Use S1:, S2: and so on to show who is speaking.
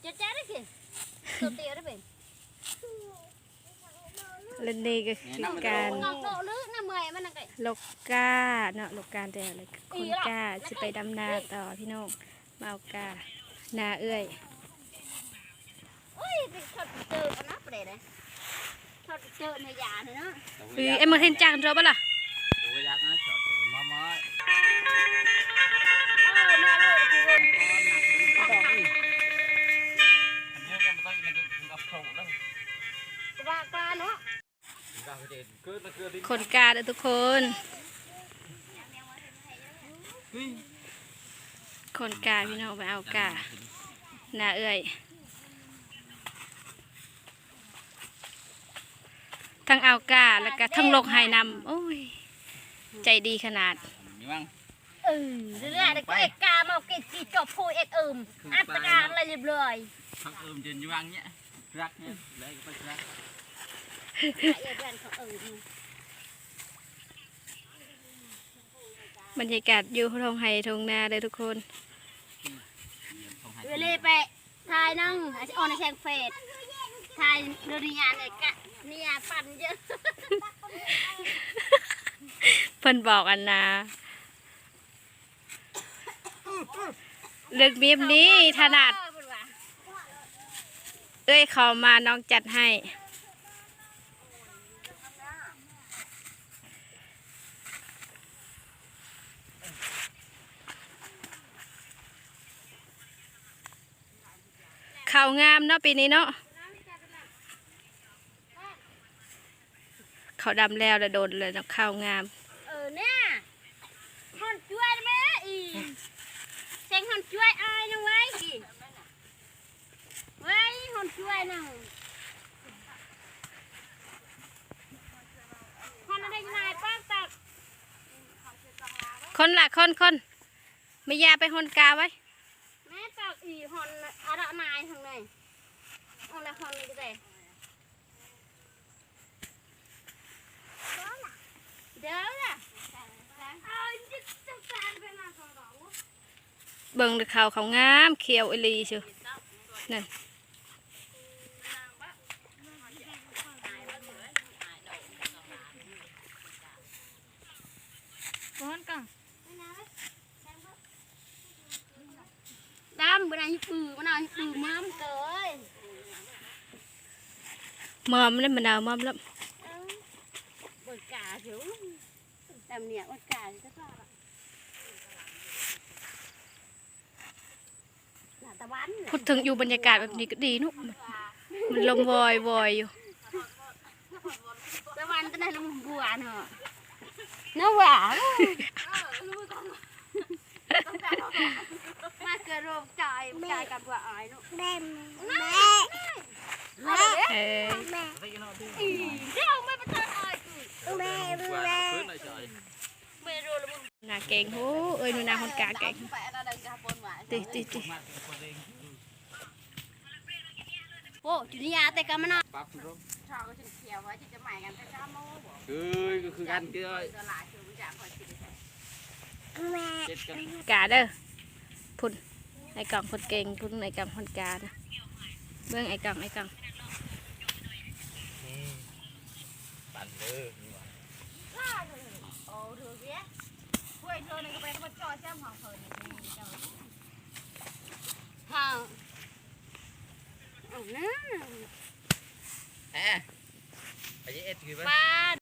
S1: เตี้ยได้เป็น
S2: และนี่ก็คือการ
S1: งอกโตหรือน้ำเมยมันนั่งไง
S2: ลกกาเนาะลกกาแต่อะไรคนกาจะไปดำนาต่อพี่น้องมาเอากานาเอื้อย
S1: โอ้ยไปทอดเจอกันนะประเดี๋ยวทอดเจอในยาเนี่ยเนาะ
S2: อือไอ้มึงเห็นจังเราปะล่ะ
S3: Ủa cái giặc nó sợ tụi má má
S1: เออแม่เลยคือ
S2: คนกาเด้อทุกคน คนกาพี่น้องไปเอากานาเอื้อยทั้งเอากาแล้วก็ทั้งลกไห้นำโอ้ย ใจดีขนาด
S3: Nhìn băng
S1: เออเรื่อยๆเด็กเอกกามาเก็บกี่จบพูเอกอึมอัตกาอะไรเรียบร้อย
S3: Thằng ươm trên như băng nhé Rắc nhé Lấy cái bách rắc
S1: ไอ้เอ็นเขาอึม
S2: บรรยากาศอยู่ทงไห้ทงนาเลยทุกคน
S3: Không hay
S1: เวลาไปทายนั่งออนในแชงเฟสทายเดือนยาเนี่ยกะเนี่ยปั่นเยอะ
S2: เพิ่นบอกอันนาเลือกบีบนี้ถนัดเอ้ยเขามาน้องจัดให้าวงามเนาะปีนี้เนาะเขาดำแล้วแล้วโดนเลยเนาะข่าวงาม
S1: เออเนี่ยฮอนช่วยไหมอีเซ็งฮอนช่วยอายนะไว้อีไว้ฮอนช่วยนะฮอนอะไรนายป้าตัก
S2: คนละคนคนไม่ยาไปหนกาไว้
S1: แม่ตักอีฮอนอะไรนายทางไหนฮอนอะไรฮอนนี่ก็ได้เดี๋ยวล่ะเอาจิตจะแฟนไปมาของเรา
S2: เบิ่งข่าวเขางามเขียวอหลีเชียวนั่น
S1: ก้อนก่อน ดำบนายปือมันเอาปือม้ามเกย
S2: มอมแล้วมันาวมอมแล้ว
S1: บนกาผิวดำเนี่ยบนกาจะก็หน้าตะวัน
S2: พูดถึงอยู่บรรยากาศแบบนี้ก็ดีเนุมันลมวอยวอยอยู่
S1: ตะวันจะได้ลงบัวเนาะเนาะหว่า มาเกิดโรคใจใจกับบัวอ้อยเนาะแม่แม่แม่
S2: เออ
S3: Thấy cái nó đi
S1: เดี๋ยวไม่ไปเจออ้อยกู
S3: Qua Cứ lại trời
S1: ไม่รู้ละมึง
S2: นาเก่งโหเอ้ยหนูนาคนกาเก่ง
S1: แปะอะไรกับปนหวาน
S2: ติติติ
S3: Mắt qua đây
S1: โอ้จุนิยาแต่กันมันเนาะ
S3: Bắp rồi
S1: ชาวก็ถึงเขียวไว้ที่จะใหม่กันแต่เช้าโม่บอก
S3: Cứ cứ cứ ăn kia ơi
S1: ตลาดคือมันจะคอยกิน
S3: Chết con
S2: กาเด้อ พุ่นไอ้กล่องคนเก่งพุ่นไอ้กล่องคนกานะเบิ่งไอ้กล่องไอ้กล่อง
S3: Bạn đơ
S1: โอ้ถือเบี้ยช่วยเธอหนึ่งก็ไปก็มาจอดแจ้มของเธอนี่เจ้าห่างเอานะ
S3: À Ở dưới ếch kìa bác
S1: บ้าน